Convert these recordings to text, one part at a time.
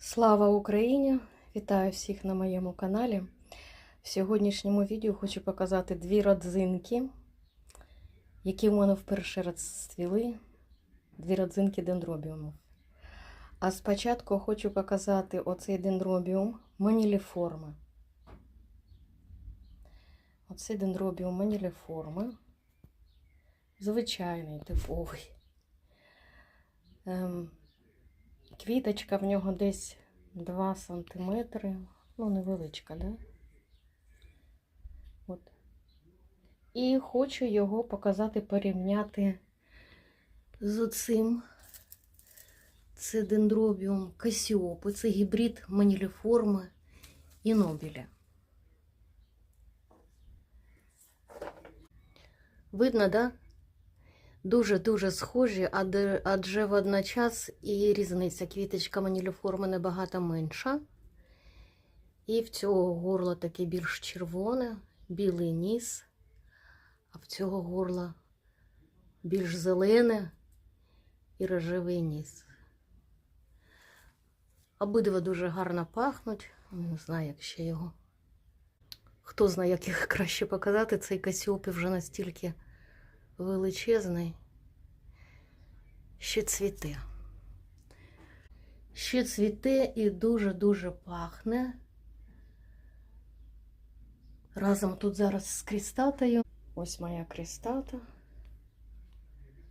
Слава Україні! Вітаю всіх на моєму каналі. В сьогоднішньому відео хочу показати дві родзинки, які в мене вперше розцвіли. Дві родзинки дендробіумів. А спочатку хочу показати оцей дендробіум маніліформи. Оцей дендробіум маніліформи. Звичайний, типовий. Ем, Квіточка в нього десь 2 см. Ну, невеличка, да? От. І хочу його показати, порівняти з оцим. Це дендробіум касіопи, це гібрид маніліформи і нобіля. Видно, да? Дуже-дуже схожі, адже, водночас і різниця. Квіточка маніліформи набагато менша. І в цього горла таке більш червоне, білий ніс, а в цього горла більш зелене і рожевий ніс. Обидва дуже гарно пахнуть. Не знаю, як ще його. Хто знає, як їх краще показати, цей касіопі вже настільки величезний, ще цвіте. Ще цвіте і дуже-дуже пахне. Разом тут зараз з крістатою. Ось моя крістата.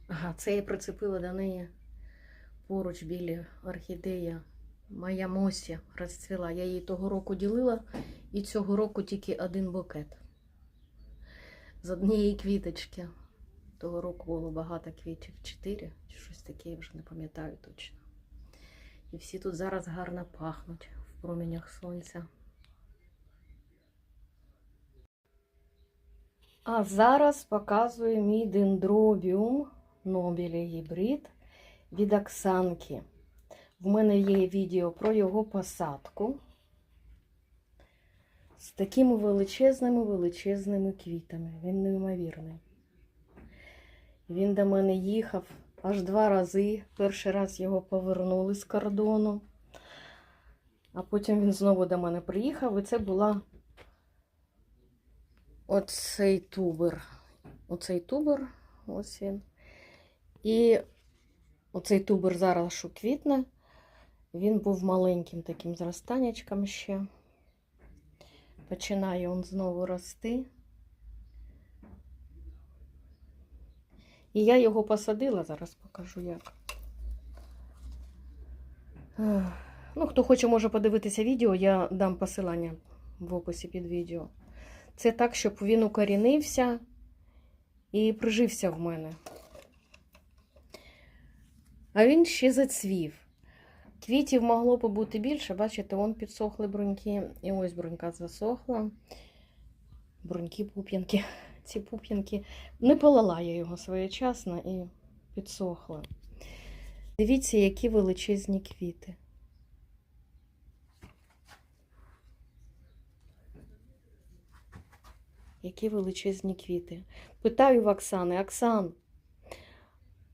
Ага, це я прицепила до неї поруч білі орхідея. Моя Мосі розцвіла. Я її того року ділила, і цього року тільки один букет. З однієї квіточки. Того року було багато квітів, чотири чи щось таке, я вже не пам'ятаю точно. І всі тут зараз гарно пахнуть в промінях сонця. А зараз показую мій дендробіум Нобілі гібрид від Оксанки. В мене є відео про його посадку з такими величезними величезними квітами. Він неймовірний. Він до мене їхав аж два рази. Перший раз його повернули з кордону, а потім він знову до мене приїхав, і це була оцей тубер. Оцей тубер, ось він. І оцей тубер зараз що квітне. Він був маленьким таким зростаннячком ще. Починає він знову рости. І я його посадила, зараз покажу як. Ну, хто хоче, може подивитися відео, я дам посилання в описі під відео. Це так, щоб він укорінився і прижився в мене. А він ще зацвів. Квітів могло побути більше, бачите, вон підсохли бруньки. І ось брунька засохла. Бруньки, пуп'янки. Ці пуп'янки. Не полила я його своєчасно і підсохла. Дивіться, які величезні квіти. Які величезні квіти. Питаю в Оксани, Оксан,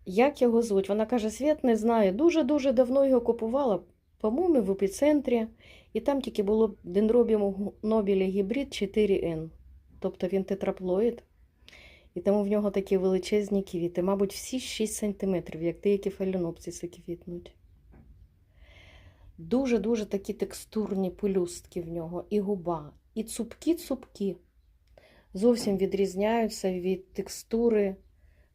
як його звуть? Вона каже, Світ не знає. Дуже-дуже давно його купувала, по-моєму, в епіцентрі. І там тільки було дендробіум Нобілі гібрид 4N. Тобто він тетраплоїд. І тому в нього такі величезні квіти. Мабуть, всі 6 см, як деякі фалінопсиси квітнуть. Дуже-дуже такі текстурні пелюстки в нього, і губа, і цупкі-цупкі. Зовсім відрізняються від текстури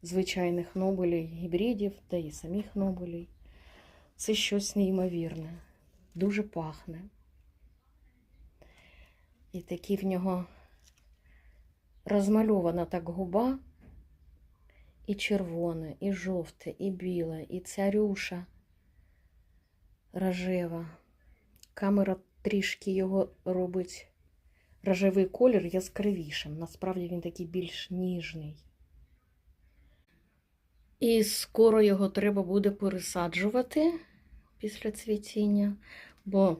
звичайних нобелей, гібридів та і самих нобелей. Це щось неймовірне, дуже пахне. І такі в нього розмальована так губа, і червоне, і жовте, і біле, і ця рюша рожева. Камера трішки його робить рожевий колір яскравішим. Насправді він такий більш ніжний. І скоро його треба буде пересаджувати після цвітіння, бо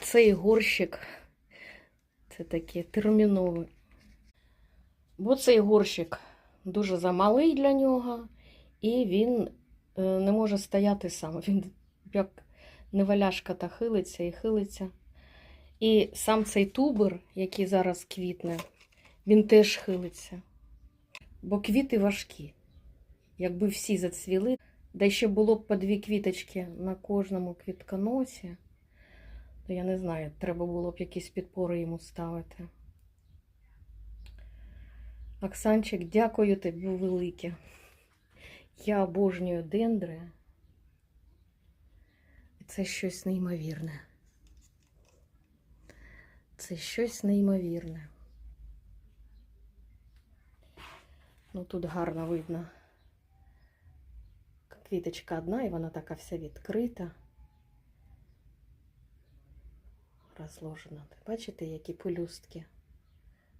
цей горщик це таке термінове. Бо цей горщик дуже замалий для нього, і він е, не може стояти сам. Він як неваляшка та хилиться і хилиться. І сам цей тубер, який зараз квітне, він теж хилиться. Бо квіти важкі. Якби всі зацвіли, да ще було б по дві квіточки на кожному квітконосі, то я не знаю, треба було б якісь підпори йому ставити. Оксанчик, дякую тобі велике. Я обожнюю дендри. Це щось неймовірне. Це щось неймовірне. Ну тут гарно видно. Квіточка одна, і вона така вся відкрита. Розложена. Бачите, які пелюстки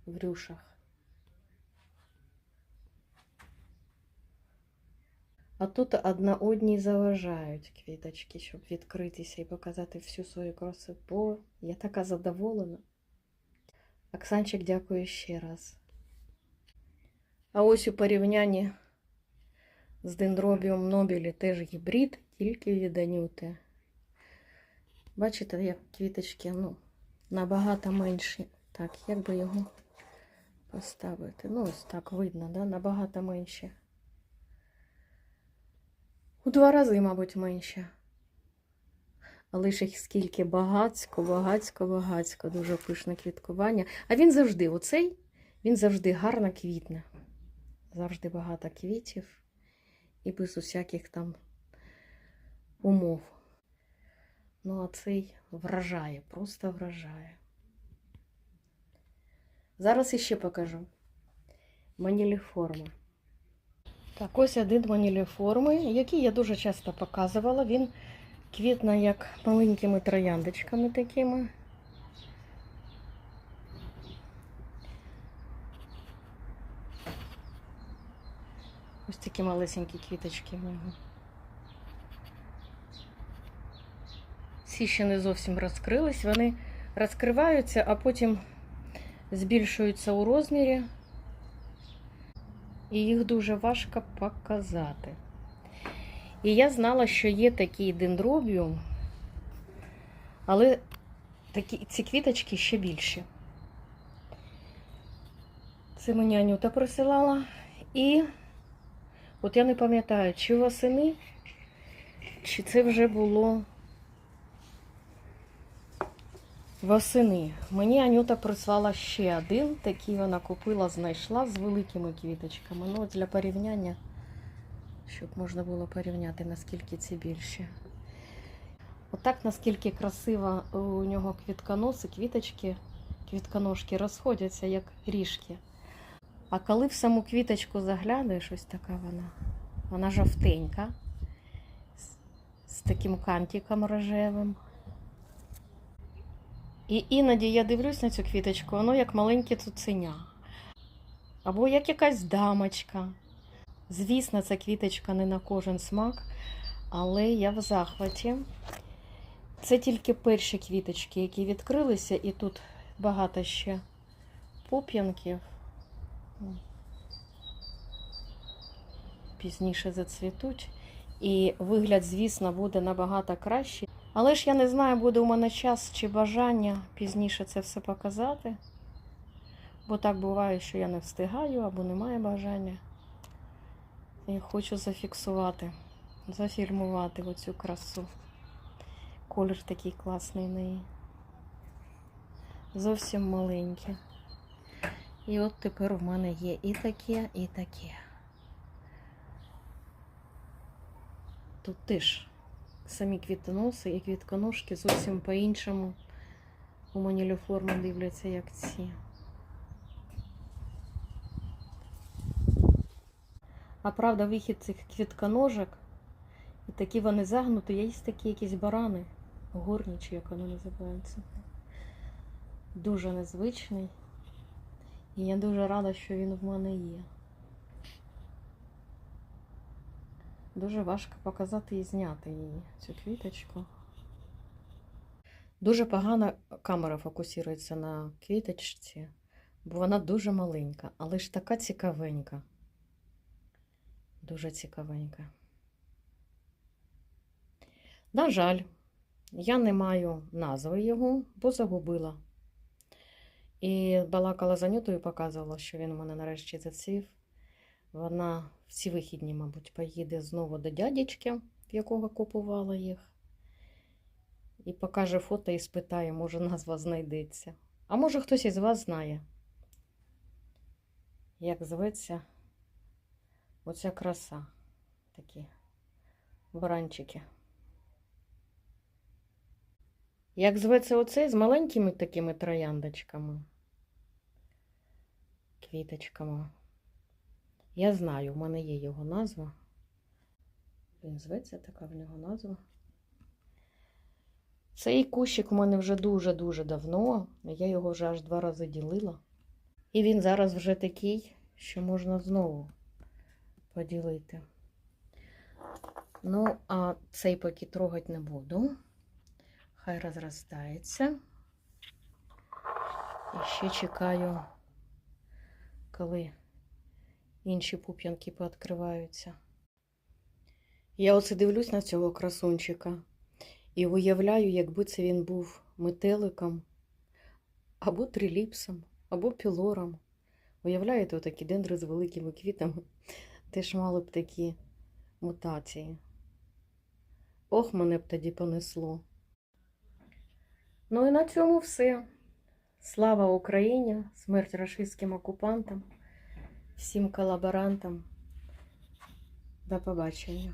в рюшах. А тут одна одній заважають квіточки, щоб відкритися і показати всю свою красу. Бо я така задоволена. Оксанчик, дякую ще раз. А ось у порівнянні з дендробіум нобілі теж гібрид, тільки від анюти. Бачите, як квіточки ну, набагато менші. Так, як би його поставити? Ну, ось так видно, да? набагато менші. У два рази, мабуть, менше. Але ж їх скільки багацько, багацько, багацько, дуже пишне квіткування. А він завжди, оцей, він завжди гарно квітне. Завжди багато квітів і без усяких там умов. Ну, а цей вражає, просто вражає. Зараз іще покажу. Маніліформа. Так, ось один маніліформи, який я дуже часто показувала. Він квітне як маленькими трояндочками такими. Ось такі малесенькі квіточки в нього. Ці ще не зовсім розкрились. Вони розкриваються, а потім збільшуються у розмірі. І їх дуже важко показати. І я знала, що є такий дендробіум, але такі, ці квіточки ще більші. Це мені Анюта присилала. І от я не пам'ятаю, чи восени, чи це вже було восени. Мені Анюта прислала ще один, такий вона купила, знайшла з великими квіточками. Ну, для порівняння, щоб можна було порівняти, наскільки ці більші. Отак, наскільки красиво у нього квітконоси, квіточки, квітконожки розходяться, як ріжки. А коли в саму квіточку заглядаєш, ось така вона. Вона жовтенька, з таким кантиком рожевим. І іноді я дивлюсь на цю квіточку, воно як маленьке цуценя. Або як якась дамочка. Звісно, ця квіточка не на кожен смак, але я в захваті. Це тільки перші квіточки, які відкрилися, і тут багато ще пуп'янків. Пізніше зацвітуть. І вигляд, звісно, буде набагато кращий. Але ж я не знаю, буде у мене час чи бажання пізніше це все показати. Бо так буває, що я не встигаю або немає бажання. І хочу зафіксувати, зафільмувати оцю красу. Колір такий класний в неї. Зовсім маленький. І от тепер у мене є і таке, і таке. Тут теж самі квітоноси і квітконожки зовсім по-іншому у маніліформу дивляться, як ці. А правда, вихід цих квітконожок, і такі вони загнуті, є такі якісь барани, горні, як вони називаються. Дуже незвичний. І я дуже рада, що він в мене є. Дуже важко показати і зняти її, цю квіточку. Дуже погано камера фокусується на квіточці, бо вона дуже маленька, але ж така цікавенька. Дуже цікавенька. На жаль, Я не маю назви його, бо загубила. І балакала за Нютою, показувала, що він у мене нарешті зацвів. Вона всі вихідні, мабуть, поїде знову до дядечки, в якого купувала їх. І покаже фото і спитає, може, назва знайдеться. А може, хтось із вас знає, як зветься оця краса. Такі баранчики. Як зветься оцей з маленькими такими трояндочками, квіточками. Я знаю, в мене є його назва. Він зветься така в нього назва. Цей кущик у мене вже дуже-дуже давно. Я його вже аж два рази ділила. І він зараз вже такий, що можна знову поділити. Ну, а цей поки трогати не буду. Хай розростається. І ще чекаю, коли інші пуп'янки пооткриваються. Я оце дивлюсь на цього красунчика і уявляю, якби це він був метеликом, або триліпсом, або пілором. Уявляєте, отакі дендри з великими квітами теж мали б такі мутації. Ох, мене б тоді понесло. Ну і на цьому все. Слава Україні, смерть рашистським окупантам, всім колаборантам. До побачення.